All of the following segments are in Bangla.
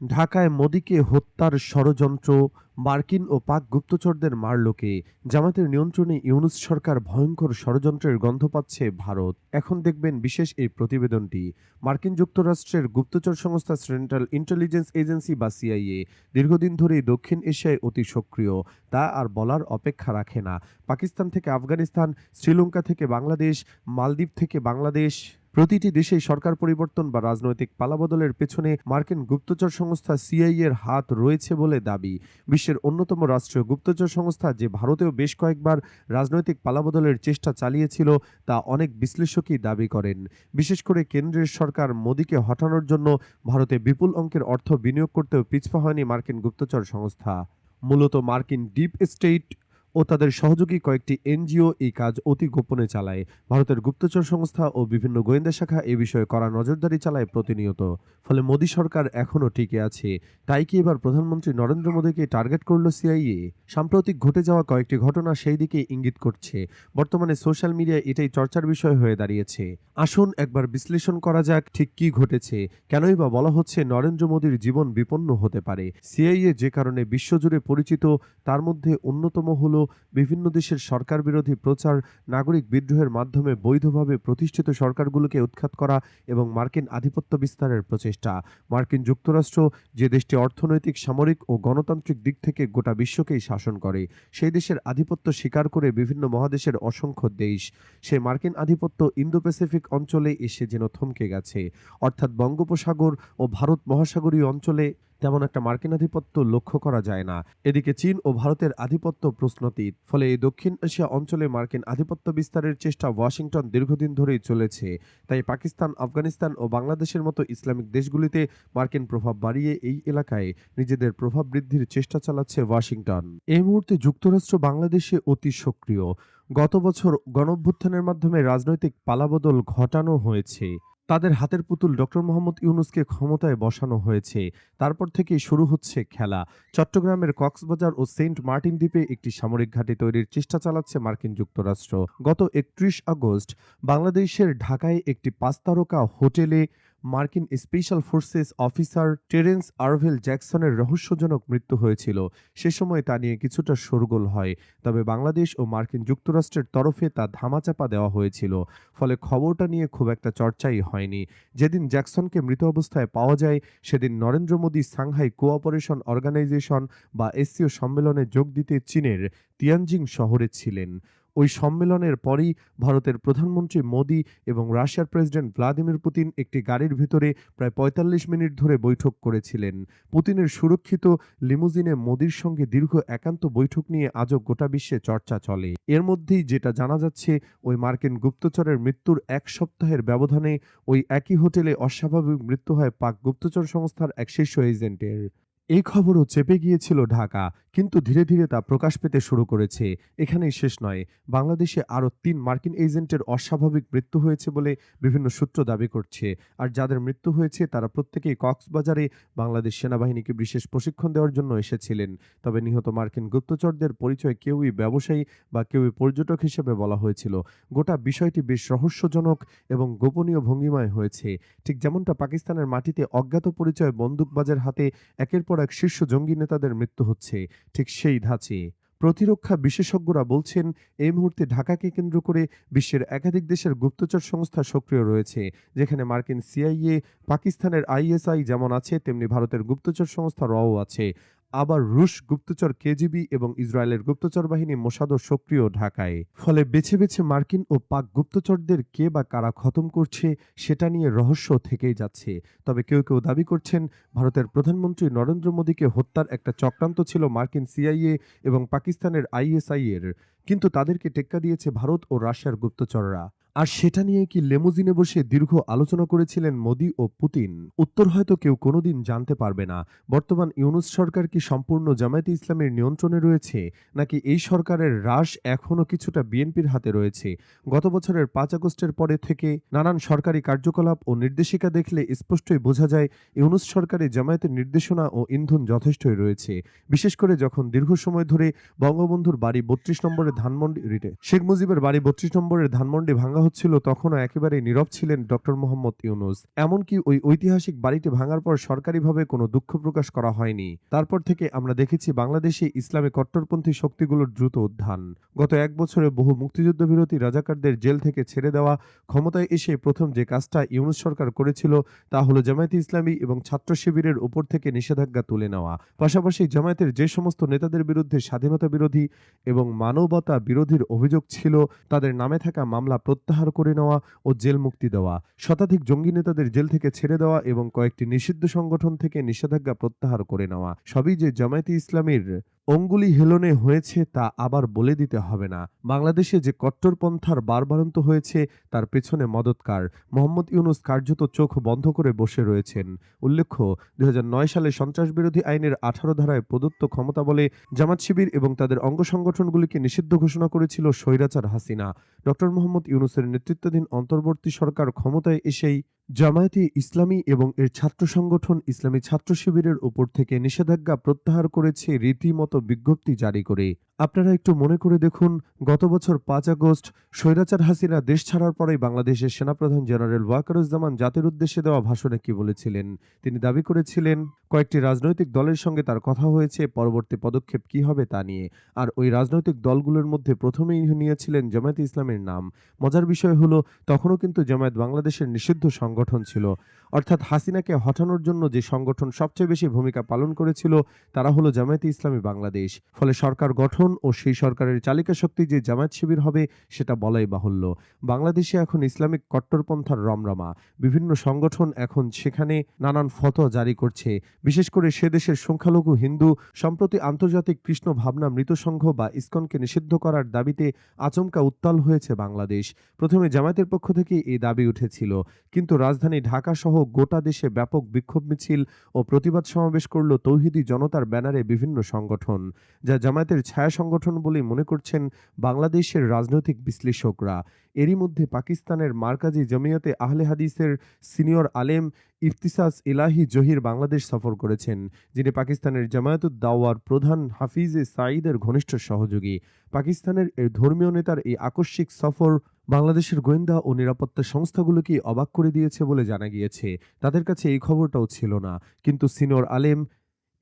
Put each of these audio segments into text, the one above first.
ঢাকায় মোদীকে হত্যার ষড়যন্ত্র মার্কিন ও পাক গুপ্তচরদের মারলোকে। জামাতের নিয়ন্ত্রণে ইউনুস সরকার ভয়ঙ্কর ষড়যন্ত্রের গন্ধ পাচ্ছে ভারত। এখন দেখবেন বিশেষ এই প্রতিবেদনটি। মার্কিন যুক্তরাষ্ট্রের গুপ্তচর সংস্থা সেন্ট্রাল ইন্টেলিজেন্স এজেন্সি বা সিআইএ দীর্ঘদিন ধরেই দক্ষিণ এশিয়ায় অতি সক্রিয়। তা আর বলার অপেক্ষা রাখে না। পাকিস্তান থেকে আফগানিস্তান, শ্রীলঙ্কা থেকে বাংলাদেশ, মালদ্বীপ থেকে বাংলাদেশ প্রতিটি দেশেই সরকার পরিবর্তন বা রাজনৈতিক পালাবদলের পেছনে মার্কিন গুপ্তচর সংস্থা সিআইএ এর হাত রয়েছে বলে দাবি। বিশ্বের অন্যতম রাষ্ট্রীয় গুপ্তচর সংস্থা যে ভারতেও বেশ কয়েকবার রাজনৈতিক পালাবদলের চেষ্টা চালিয়েছিল, তা অনেক বিশ্লেষকই দাবি করেন। বিশেষ করে কেন্দ্রের সরকার মোদীকে হটানোর জন্য ভারতে বিপুল অঙ্কের অর্থ বিনিয়োগ করতেও পিছপা হয়নি মার্কিন গুপ্তচর সংস্থা। মূলত মার্কিন ডিপ স্টেট ও তাদের সহযোগী কয়েকটি এনজিও এই কাজ অতি গোপনে চালায়। ভারতের গুপ্তচর সংস্থা ও বিভিন্ন গোয়েন্দা শাখা এ বিষয়ে কড়া নজরদারি চালায় প্রতিনিয়ত। ফলে মোদী সরকার এখনও টিকে আছে। তাই কি এবার প্রধানমন্ত্রী নরেন্দ্র মোদীকে টার্গেট করল সিআইএ? সাম্প্রতিক ঘটে যাওয়া কয়েকটি ঘটনা সেই দিকে ইঙ্গিত করছে। বর্তমানে সোশ্যাল মিডিয়ায় এটাই চর্চার বিষয় হয়ে দাঁড়িয়েছে। আসুন একবার বিশ্লেষণ করা যাক ঠিক কি ঘটেছে। কেনই বা বলা হচ্ছে নরেন্দ্র মোদীর জীবন বিপন্ন হতে পারে। সিআইএ যে কারণে বিশ্বজুড়ে পরিচিত, তার মধ্যে অন্যতম হল বিভিন্ন দেশের সরকার বিরোধী প্রচার, নাগরিক বিদ্রোহের মাধ্যমে বৈধভাবে প্রতিষ্ঠিত সরকারগুলোকে উৎখাত করা এবং মার্কিন আধিপত্য বিস্তারের প্রচেষ্টা। মার্কিন যুক্তরাষ্ট্র যে দেশটি অর্থনৈতিক, সামরিক ও গণতান্ত্রিক দিক থেকে গোটা বিশ্বকেই শাসন করে, সেই দেশের আধিপত্য স্বীকার করে বিভিন্ন মহাদেশের অসংখ্য দেশ। সে মার্কিন আধিপত্য ইন্দো প্যাসিফিক অঞ্চলে এসে যেন থমকে গেছে। অর্থাৎ বঙ্গোপসাগর ও ভারত মহাসাগরীয় অঞ্চলে তেমন একটা মার্কিন আধিপত্য লক্ষ্য করা যায় না। এদিকে চীন ও ভারতের আধিপত্য প্রশ্নতীত, ফলে এই দক্ষিণ এশিয়া অঞ্চলে মার্কিন আধিপত্য বিস্তারের চেষ্টা ওয়াশিংটন দীর্ঘদিন ধরেই চলেছে। তাই পাকিস্তান, আফগানিস্তান ও বাংলাদেশের মতো ইসলামিক দেশগুলিতে মার্কিন প্রভাব বাড়িয়ে এই এলাকায় নিজেদের প্রভাব বৃদ্ধির চেষ্টা চালাচ্ছে ওয়াশিংটন। এই মুহূর্তে যুক্তরাষ্ট্র বাংলাদেশে অতি সক্রিয়। গত বছর গণঅভ্যুত্থানের মাধ্যমে রাজনৈতিক পালাবদল ঘটানো হয়েছে। তাদের হাতের পুতুল ডক্টর মোহাম্মদ ইউনুসকে ক্ষমতায় বসানো হয়েছে। তারপর থেকেই শুরু হচ্ছে খেলা। চট্টগ্রামের কক্সবাজার ও সেন্ট মার্টিন দ্বীপে একটি সামরিক ঘাঁটি তৈরির চেষ্টা চালাচ্ছে মার্কিন যুক্তরাষ্ট্র। গত একত্রিশ আগস্ট বাংলাদেশের ঢাকায় একটি পাঁচ তারকা হোটেলে মার্কিন special forces officer Terrence Arvel জ্যাকসনের রহস্যজনক মৃত্যু হয়েছিল। সে সময় তা নিয়ে কিছুটা শোরগোল হয়। তবে বাংলাদেশ ও মার্কিন যুক্তরাষ্ট্রের তরফে তা ধামাচাপা দেওয়া হয়েছিল। ফলে খবরটা নিয়ে খুব একটা চর্চাই হয়নি। যেদিন জ্যাকসনকে মৃত অবস্থায় পাওয়া যায়, সেদিন Narendra Modi Shanghai Cooperation Organisation বা এসসিও সম্মেলনে যোগ দিতে চীনের তিয়ানজিং শহরে ছিলেন। ওই সম্মেলনের পরেই ভারতের প্রধানমন্ত্রী মোদী এবং রাশিয়ার প্রেসিডেন্ট ভ্লাদিমির পুতিন একটি গাড়ির ভিতরে প্রায় পঁয়তাল্লিশ মিনিট ধরে বৈঠক করেছিলেন। পুতিনের সুরক্ষিত লিমুজিনে মোদীর সঙ্গে দীর্ঘ একান্ত বৈঠক নিয়ে আজও গোটা বিশ্বে চর্চা চলে। এর মধ্যেই যেটা জানা যাচ্ছে, ওই মার্কিন গুপ্তচরের মৃত্যুর এক সপ্তাহের ব্যবধানে ওই একই হোটেলে অস্বাভাবিক মৃত্যু হয় পাক গুপ্তচর সংস্থার এক শীর্ষ এজেন্টের। এই খবরও চেপে গিয়েছিল ঢাকা। কিন্তু ধীরে ধীরে তা প্রকাশ পেতে শুরু করেছে। এখানেই শেষ নয়, বাংলাদেশে আরও তিন মার্কিন এজেন্টের অস্বাভাবিক মৃত্যু হয়েছে বলে বিভিন্ন সূত্র দাবি করছে। আর যাদের মৃত্যু হয়েছে, তারা প্রত্যেকেই কক্সবাজারে বাংলাদেশ সেনাবাহিনীকে বিশেষ প্রশিক্ষণ দেওয়ার জন্য এসেছিলেন। তবে নিহত মার্কিন গুপ্তচরদের পরিচয় কেউই ব্যবসায়ী বা কেউই পর্যটক হিসেবে বলা হয়েছিল। গোটা বিষয়টি বেশ রহস্যজনক এবং গোপনীয় ভঙ্গিমায় হয়েছে। ঠিক যেমনটা পাকিস্তানের মাটিতে অজ্ঞাত পরিচয় বন্দুকবাজের হাতে একের পর এক শীর্ষ জঙ্গি নেতাদের মৃত্যু হচ্ছে। ঠিক সেই ধাঁচে। প্রতিরক্ষা বিশেষজ্ঞরা বলছেন, এই মুহূর্তে ঢাকাকে কেন্দ্র করে বিশ্বের একাধিক দেশের গুপ্তচর সংস্থা সক্রিয় রয়েছে, যেখানে মার্কিন সিআইএ, পাকিস্তানের আইএসআই যেমন আছে, তেমনি ভারতের গুপ্তচর সংস্থা রও আছে। আবার রুশ গুপ্তচর কেজিবি এবং ইসরায়েলের গুপ্তচর বাহিনী মোসাদও সক্রিয় ঢাকায়। ফলে বেছে বেছে মার্কিন ও পাক গুপ্তচরদের কে বা কারা খতম করছে, সেটা নিয়ে রহস্য থেকেই যাচ্ছে। তবে কেউ কেউ দাবি করছেন, ভারতের প্রধানমন্ত্রী নরেন্দ্র মোদীকে হত্যার একটা চক্রান্ত ছিল মার্কিন সিআইএ এবং পাকিস্তানের আইএসআই এর কিন্তু তাদেরকে টেক্কা দিয়েছে ভারত ও রাশিয়ার গুপ্তচররা। আর সেটা নিয়ে কি লেমুজিনে বসে দীর্ঘ আলোচনা করেছিলেন মোদী ও পুতিন? উত্তর হয়তো কেউ কোনোদিন জানতে পারবে না। বর্তমান ইউনুস সরকার কি সম্পূর্ণ জামায়াতে ইসলামের নিয়ন্ত্রণে রয়েছে, নাকি এই সরকারের হ্রাস এখনও কিছুটা বিএনপির হাতে রয়েছে? গত বছরের পাঁচ আগস্টের পরে থেকে নানান সরকারি কার্যকলাপ ও নির্দেশিকা দেখলে স্পষ্টই বোঝা যায়, ইউনুস সরকারে জামায়াতের নির্দেশনা ও ইন্ধন যথেষ্টই রয়েছে। বিশেষ করে যখন দীর্ঘ সময় ধরে বঙ্গবন্ধুর বাড়ি বত্রিশ নম্বরের ধানমন্ডি শেখ মুজিবের বাড়ি বত্রিশ নম্বরের ধানমন্ডি ভাঙা হচ্ছিল তখনও একেবারে নীরব ছিলেন ডক্টর মোহাম্মদ ইউনুস। এমনকি ওই ঐতিহাসিক বাড়িটি ভাঙার পর সরকারিভাবে কোনো দুঃখ প্রকাশ করা হয়নি। তারপর থেকে আমরা দেখেছি বাংলাদেশে ইসলামী কট্টরপন্থী শক্তিগুলোর দ্রুত উত্থান। গত এক বছরে বহু মুক্তিযুদ্ধ বিরোধী রাজাকারদের জেল থেকে ছেড়ে দেওয়া, ক্ষমতায় এসে প্রথম যে কাজটা ইউনুস সরকার করেছিল, তা হলো জামায়াতে ইসলামী এবং ছাত্র শিবিরের উপর থেকে নিষেধাজ্ঞা তুলে নেওয়া। পাশাপাশি জামায়াতের যে সমস্ত নেতাদের বিরুদ্ধে স্বাধীনতা বিরোধী এবং মানবতা বিরোধীর অভিযোগ ছিল, তাদের নামে থাকা মামলা প্রত্যাহার করে নেওয়া ও জেল মুক্তি দেওয়া। শতাধিক জঙ্গি নেতাদের জেল থেকে ছেড়ে দেওয়া এবং কয়েকটি নিষিদ্ধ সংগঠন থেকে নিষেধাজ্ঞা প্রত্যাহার করে নেওয়া। সবই যে জামায়াতে ইসলামীর অঙ্গুলি হেলনে হয়েছে তা আবার বলে দিতে হবে না। বাংলাদেশে যে কট্টরপন্থার বারবারন্ত হয়েছে, তার পেছনে মদতকার মোহাম্মদ ইউনুস কার্যত চোখ বন্ধ করে বসে রয়েছেন। উল্লেখ্য, দুই হাজার নয় সালে সন্ত্রাস বিরোধী আইনের আঠারো ধারায় প্রদত্ত ক্ষমতা বলে জামাত শিবির এবং তাদের অঙ্গ সংগঠনগুলিকে নিষিদ্ধ ঘোষণা করেছিল স্বৈরাচার হাসিনা। ডক্টর মোহাম্মদ ইউনুসের নেতৃত্বাধীন অন্তর্বর্তী সরকার ক্ষমতায় এসেই জামায়াতে ইসলামী এবং এর ছাত্র সংগঠন ইসলামী ছাত্র শিবিরের উপর থেকে নিষেধাজ্ঞা প্রত্যাহার করেছে রীতিমতো বিজ্ঞপ্তি জারি করে। আপনারা একটু মনে করে দেখুন, গত বছর পাঁচ আগস্ট স্বৈরাচার হাসিনা দেশ ছাড়ার পরেই বাংলাদেশের সেনাপ্রধান জেনারেল ওয়াকারুজ্জামান জাতির উদ্দেশ্যে দেওয়া ভাষণে কি বলেছিলেন? তিনি দাবি করেছিলেন, কয়েকটি রাজনৈতিক দলের সঙ্গে তার কথা হয়েছে, পরবর্তী পদক্ষেপ কি হবে তা নিয়ে। আর ওই রাজনৈতিক দলগুলোর মধ্যে প্রথমেই নিয়েছিলেন জামায়াত ইসলামের নাম। মজার বিষয় হলো, তখনও কিন্তু জামায়াত বাংলাদেশের নিষিদ্ধ সংগঠন ছিল। অর্থাৎ হাসিনাকে হটানোর জন্য যে সংগঠন সবচেয়ে বেশি ভূমিকা পালন করেছিল, তারা হলো জামায়াতে ইসলামী বাংলাদেশ। ফলে সরকার গঠন ও সেই সরকারের চালিকা শক্তি যে জামায়াত শিবির হবে, সেটা বলাই বাহুল্য। বাংলাদেশে এখন ইসলামিক কট্টরপন্থার রমরমা। বিভিন্ন সংগঠন এখন সেখানে নানান ফতোয়া জারি করছে। বিশেষ করে সে দেশের সংখ্যালঘু হিন্দু সম্প্রতি আন্তর্জাতিক কৃষ্ণ ভাবনা মৃত সংঘ বা ইসকনকে নিষিদ্ধ করার দাবিতে আচমকা উত্তাল হয়েছে বাংলাদেশ। প্রথমে জামায়াতের পক্ষ থেকে এই দাবি উঠেছিল। কিন্তু রাজধানী ঢাকা সহ গোটা দেশে ব্যাপক বিক্ষোভ মিছিল ও প্রতিবাদ সমাবেশ করল তৌহিদি জনতার ব্যানারে বিভিন্ন সংগঠন, যা জামায়াতের ছায়া সংগঠন বলে মনে করছেন বাংলাদেশের রাজনৈতিক বিশ্লেষকরা। এরই মধ্যে পাকিস্তানের মার্কাজি জমিয়তে আহলে হাদিসের সিনিয়র আলেম ইফতিসাস ইলাহি জহির বাংলাদেশ সফর করেছেন, যিনি পাকিস্তানের জামায়াতুদ দাওয়ার প্রধান হাফিজে সাঈদের ঘনিষ্ঠ সহযোগী। পাকিস্তানের এর ধর্মীয় নেতার এই আকস্মিক সফর বাংলাদেশের গোয়েন্দা ও নিরাপত্তা সংস্থাগুলোকে অবাক করে দিয়েছে বলে জানা গিয়েছে। তাদের কাছে এই খবরটাও ছিল না। কিন্তু সিনিয়র আলেম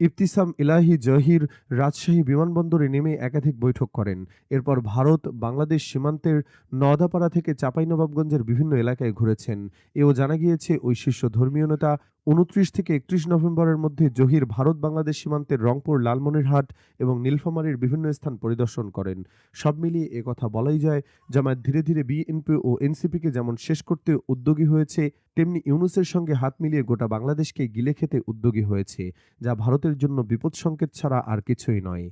ইফতিসাম ইলাহি জহির রাজশাহী বিমানবন্দরে নেমে একাধিক বৈঠক করেন। এরপর ভারত, বাংলাদেশ সীমান্তের নওদাপাড়া থেকে চাঁপাইনবাবগঞ্জের বিভিন্ন এলাকায় ঘুরেছেন। এও জানা গিয়েছে, ওই শীর্ষ ধর্মীয় নেতা উনত্রিশ থেকে একত্রিশ নভেম্বরের মধ্যে জহির ভারত বাংলাদেশ সীমান্তের রংপুর লালমনিরহাট এবং নীলফামারীর বিভিন্ন স্থান পরিদর্শন করেন। সব মিলিয়ে কথা বলাই যায়, জামায়াত ধীরে ধীরে বিএনপি ও এনসিপিকে যেমন শেষ করতে উদ্যোগী হয়েছে, তেমনি ইউনুসের সঙ্গে হাত মিলিয়ে গোটা বাংলাদেশকে গিলে খেতে উদ্যোগী হয়েছে, যা ভারতের জন্য বিপদ সংকেত ছাড়া আর কিছুই নয়।